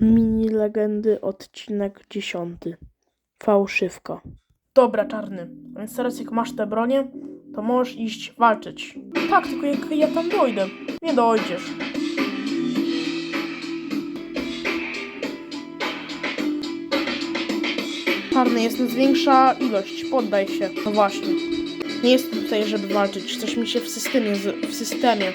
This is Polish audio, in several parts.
Mini legendy, odcinek 10. Fałszywka. Dobra, czarny. Więc teraz jak masz tę bronię, to możesz iść walczyć. Tak, tylko jak ja tam dojdę. Nie dojdziesz. Czarny, jest większa ilość, poddaj się. No właśnie. Nie jestem tutaj, żeby walczyć. Coś mi się w systemie, w systemie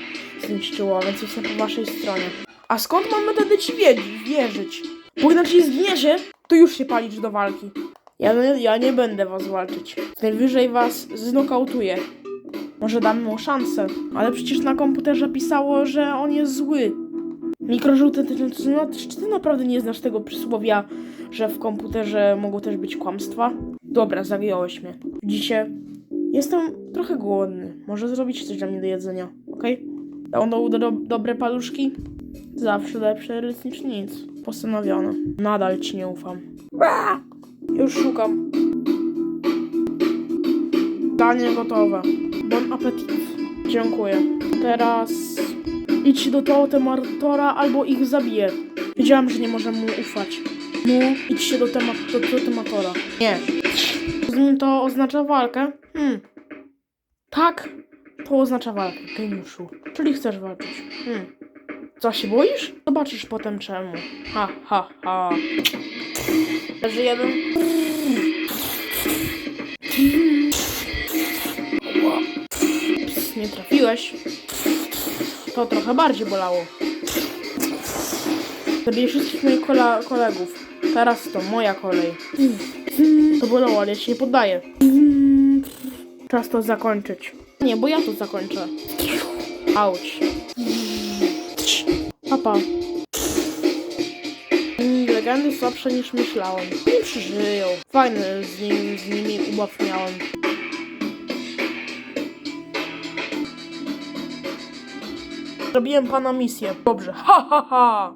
zniszczyło, więc jestem po waszej stronie. A skąd mamy wtedy ci wiedzieć, wierzyć? Bo inaczej zgniecie, to już się palić do walki. Ja, ja nie będę was walczyć. Najwyżej was znokautuję. Może dam mu szansę, ale przecież na komputerze pisało, że on jest zły. Mikrożółty, ty, ty, no, czy ty naprawdę nie znasz tego przysłowia, że w komputerze mogą też być kłamstwa? Dobra, zagiąłeś mnie. Widzicie? Jestem trochę głodny. Może zrobić coś dla mnie do jedzenia, okej? Będą do, do, dobre paluszki? Zawsze lepsze ryc niż nic. Postanowione. Nadal ci nie ufam. Ua! Już szukam. Danie gotowe. Bon appetit. Dziękuję. Teraz idź do Totematora albo ich zabiję. Wiedziałam, że nie możemy mu ufać. No, idź się do, tema do Totematora. Nie. Rozumiem, to oznacza walkę? Hmm. Tak, to oznacza walkę, geniuszu. Czyli chcesz walczyć. Hmm. Co, się boisz? Zobaczysz potem czemu. Ha, ha, ha. Leży jeden. Ła. Ps, nie trafiłeś. To trochę bardziej bolało. Zabiję wszystkich moich kolegów. Teraz to moja kolej. To bolało, ale ja się nie poddaję. Czas to zakończyć. Nie, bo ja to zakończę. Auć. Papa. Legendy słabsze niż myślałem. Nie przeżyją. Fajny z, nim, z nimi ubaw miałem. Zrobiłem pana misję. Dobrze. Ha, ha, ha.